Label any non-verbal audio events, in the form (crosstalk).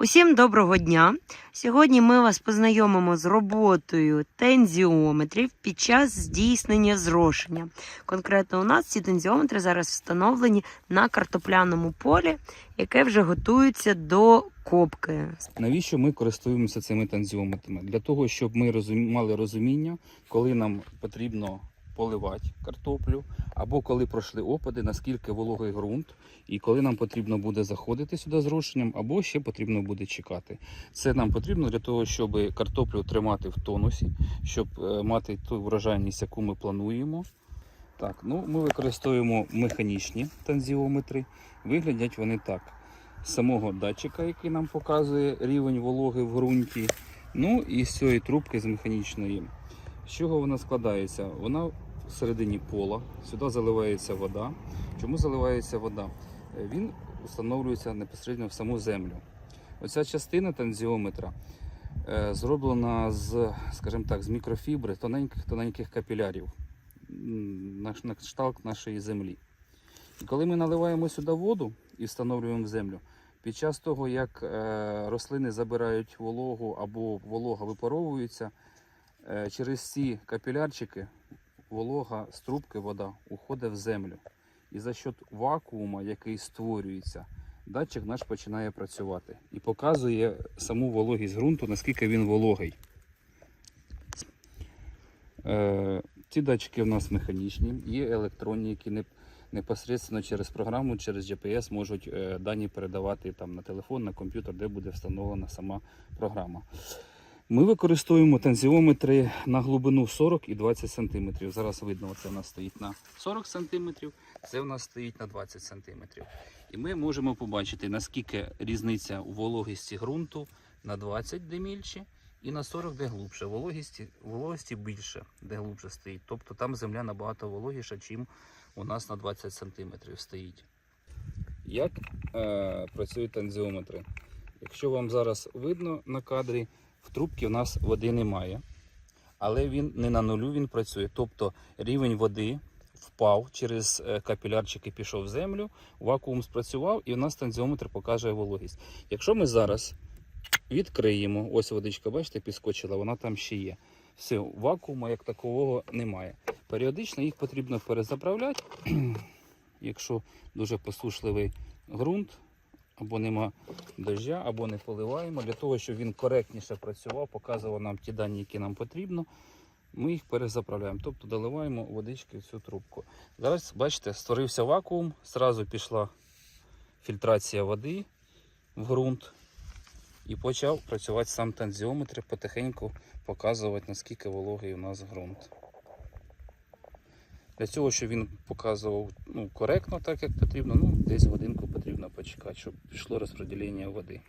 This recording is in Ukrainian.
Усім доброго дня! Сьогодні ми вас познайомимо з роботою тензіометрів під час здійснення зрошення. Конкретно у нас ці тензіометри зараз встановлені на картопляному полі, яке вже готується до копки. Навіщо ми користуємося цими танзіометрами? Для того, щоб ми розум... мали розуміння, коли нам потрібно поливати картоплю, або коли пройшли опади, наскільки вологий ґрунт, і коли нам потрібно буде заходити сюди з розчинням, або ще потрібно буде чекати. Це нам потрібно для того, щоб картоплю тримати в тонусі, щоб е, мати ту врожайність, яку ми плануємо. Так, ну ми використовуємо механічні танзіометри. Виглядять вони так самого датчика, який нам показує рівень вологи в ґрунті. Ну і з цієї трубки з механічної. З чого вона складається? Вона всередині пола, сюди заливається вода. Чому заливається вода? Е, Він встановлюється непосередньо в саму землю. Оця частина танзіометра е, зроблена з, скажімо так, з мікрофібри тоненьких тоненьких капілярів на, кшталт нашої землі. І коли ми наливаємо сюди воду і встановлюємо в землю, під час того, як е, рослини забирають вологу або волога випаровується, через ці капілярчики волога з трубки вода уходить в землю. І за счет вакуума, який створюється, датчик наш починає працювати і показує саму вологість ґрунту, наскільки він вологий. Е, ці датчики в нас механічні, є електронні, які не, непосередньо через програму, через GPS можуть е, дані передавати там, на телефон, на комп'ютер, де буде встановлена сама програма. Ми використовуємо тензіометри на глибину 40 і 20 см. Зараз видно, це у нас стоїть на 40 см, це у нас стоїть на 20 см. І ми можемо побачити, наскільки різниця у вологісті ґрунту на 20 де мільче і на 40 де глубше. Вологісті, вологості більше, де глубше стоїть. Тобто там земля набагато вологіша, чим у нас на 20 см стоїть. Як е, працюють тензіометри? Якщо вам зараз видно на кадрі, в трубці в нас води немає, але він не на нулю він працює. Тобто рівень води впав через е, капілярчики, пішов в землю, вакуум спрацював і у нас тензіометр покаже вологість. Якщо ми зараз відкриємо, ось водичка, бачите, підскочила, вона там ще є. Все, вакууму як такового немає. Періодично їх потрібно перезаправляти, (clears throat) якщо дуже посушливий ґрунт, або нема дождя, або не поливаємо, для того, щоб він коректніше працював, показував нам ті дані, які нам потрібно. Ми їх перезаправляємо, тобто доливаємо водички в цю трубку. Зараз, бачите, створився вакуум, зразу пішла фільтрація води в ґрунт і почав працювати сам тензіометр, потихеньку показувати, наскільки вологий у нас ґрунт. Для цього, щоб він показував ну, коректно, так як потрібно, ну, десь годинку почекати, щоб пішло розподілення води.